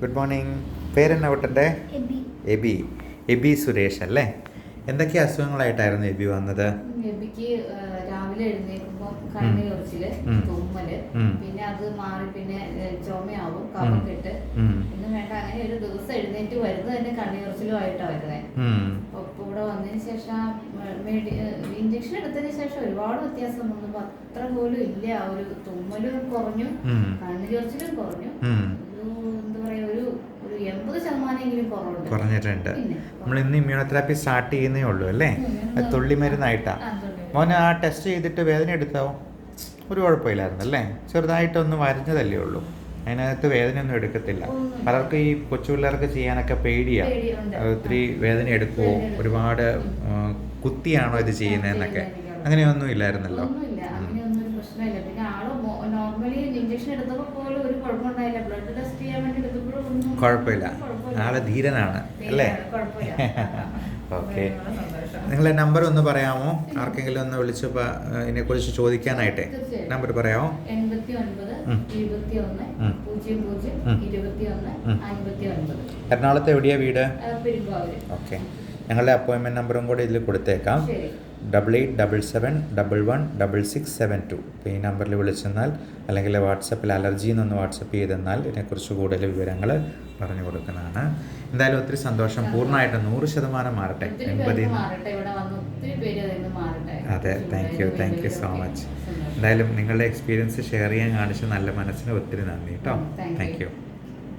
Good morning. പേരെന്നാ കുട്ടന്റെ? എബി. എബി. എബി സുരേഷ് അല്ലേ? എന്തൊക്കെ അസുഖങ്ങളായിട്ടായിരുന്നു എബി വന്നത്? എബിക്ക് രാവിലെ എഴുന്നേൽക്കുമ്പോൾ കണ്ണ് കുറച്ചിൽ. തുമ്മൽ പിന്നെ അത് മാറി പിന്നെ ചുമയാവും കഫക്കെട്ട്. ഇന്ന് പിന്നെ വേണ്ട അങ്ങനെ ഒരു ദിവസം എഴുന്നേറ്റ് വരുന്നത് തന്നെ കണ്ണു കുറച്ചിലുമായിട്ടാണ് വരുന്നത് അപ്പൊ അപ്പോൾ ഇവിടെ വന്നതിന് ശേഷം ഇഞ്ചക്ഷൻ എടുത്തതിന് ശേഷം ഒരുപാട് വ്യത്യാസം വന്നു. അത്ര പോലും ഇല്ല. ആ ഒരു തുമ്മലും കുറഞ്ഞു. കണ്ണു കുറഞ്ഞു ഉം. ഒരു എന്താ പറയാ ഒരു ഒരു എൺപത് ശതമാനമെങ്കിലും കുറവുണ്ട് കുറഞ്ഞിട്ടുണ്ട്. നമ്മൾ ഇന്ന് ഇമ്മ്യൂണോതെറാപ്പി സ്റ്റാർട്ട് ചെയ്യുന്നേ ഉള്ളൂ അല്ലേ. അത് തുള്ളി മരുന്നായിട്ടാ. മോനെ ആ ടെസ്റ്റ് ചെയ്തിട്ട് വേദന എടുത്താവും? ഒരു കുഴപ്പമില്ലായിരുന്നു അല്ലേ? ചെറുതായിട്ടൊന്ന് വരഞ്ഞതല്ലേ ഉള്ളൂ. അതിനകത്ത് വേദനയൊന്നും എടുക്കത്തില്ല. പലർക്കും ഈ കൊച്ചു പിള്ളേർക്ക് ചെയ്യാനൊക്കെ പേടിയാണ്. ഒത്തിരി വേദന എടുക്കുമോ. ഒരുപാട് കുത്തിയാണോ ഇത് ചെയ്യുന്നതെന്നൊക്കെ. അങ്ങനെയൊന്നും ഇല്ലായിരുന്നല്ലോ. കുഴപ്പമില്ല. ആൾ ധീരനാണ് അല്ലേ? ഓക്കെ. നിങ്ങളെ നമ്പർ ഒന്ന് പറയാമോ? ആർക്കെങ്കിലും ഒന്ന് വിളിച്ച് ഇതിനെ കുറിച്ച് ചോദിക്കാനായിട്ടെ. നമ്പർ പറയാമോ? എറണാകുളത്ത് എവിടെയാ വീട്? ഓക്കെ. ഞങ്ങളുടെ അപ്പോയിൻമെന്റ് നമ്പറും കൂടി ഇതിൽ കൊടുത്തേക്കാം. Double eight double seven double one double six seven two അപ്പോൾ ഈ നമ്പറിൽ വിളിച്ചെന്നാൽ അല്ലെങ്കിൽ വാട്സപ്പിൽ അലർജി എന്നൊന്ന് വാട്സപ്പ് ചെയ്തെന്നാൽ ഇതിനെക്കുറിച്ച് കൂടുതൽ വിവരങ്ങൾ പറഞ്ഞു കൊടുക്കുന്നതാണ്. എന്തായാലും ഒത്തിരി സന്തോഷം. പൂർണമായിട്ടും നൂറ് ശതമാനം മാറട്ടെ. മാറട്ടെ. അതെ. Thank you thank you so much എന്തായാലും നിങ്ങളുടെ എക്സ്പീരിയൻസ് ഷെയർ ചെയ്യാൻ കാണിച്ച നല്ല മനസ്സിന് ഒത്തിരി നന്ദി കേട്ടോ താങ്ക് യു